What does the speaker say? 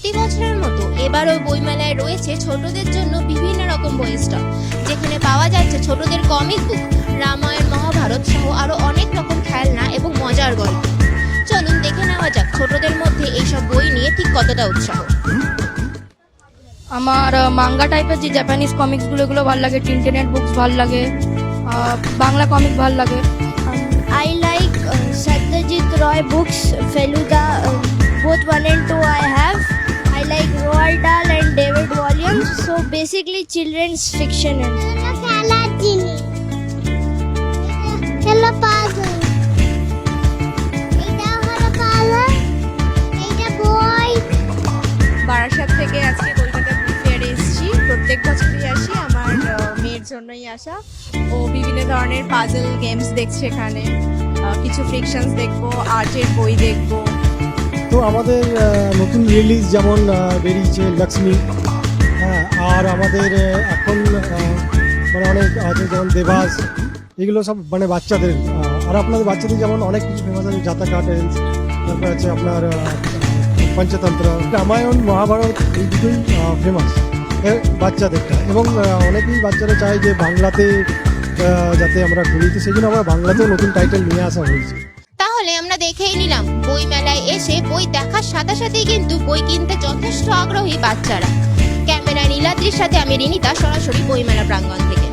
প্রতি বছরের মতো এবারও বইমেলায় রয়েছে ছোটদের জন্য বিভিন্ন রকম বই স্টল। যেখানে পাওয়া যাচ্ছে ছোটদের কমিক বুক রামায়ণ মহাভারত সহ আরও অনেক রকম খেলনা এবং মজার গল্প। চলুন দেখে নেওয়া যাক ছোটদের মধ্যে এইসব বই নিয়ে ঠিক কতটা উৎসাহ। আমার মাঙ্গা টাইপের যে জাপানিজ কমিক্সগুলো এগুলো ভালো লাগে। টিনটেনেট বুকস ভালো লাগে। আহ, বাংলা কমিক ভালো লাগে। I like Satyajit Ray books one and two I have. I like Roald Dahl and David Williams, so basically children's fiction. Barasat থেকে আজকে কলকাতা বুক ফেয়ারে এসেছি। প্রত্যেক বছরই আসি। আমার মেয়ের জন্যই আসা। ও বিভিন্ন ধরনের পাজল গেমস দেখছে এখানে। কিছু ফ্রিকশনস দেখব আর্টের বই দেখব। তো আমাদের নতুন রিলিজ যেমন বেরিয়েছে লক্ষ্মী হ্যাঁ আর আমাদের এখন মানে অনেক আছে যেমন দেবাস, এগুলো সব মানে বাচ্চাদের আর আপনাদের বাচ্চাদের যেমন অনেক কিছু ফেমাস আছে, জাতা কার্টেন্স তারপর আছে আপনার পঞ্চতন্ত্র, রামায়ণ, মহাভারত, এই দুটোই ফেমাস বাচ্চাদেরটা এবং অনেকেই বাচ্চারা চায় যে বাংলাতে যাতে আমরা তো সেই জন্য আমরা বাংলাতেও নতুন টাইটেল নিয়ে আসা হয়েছে। তাহলে আমরা দেখেই নিলাম বই মেলায় এসে বই দেখার সাথে সাথেই কিন্তু বই কিনতে যথেষ্ট আগ্রহী বাচ্চারা। ক্যামেরা নীলাদ্রির সাথে আমি রিনিতা, সরাসরি বইমেলা প্রাঙ্গণ থেকে।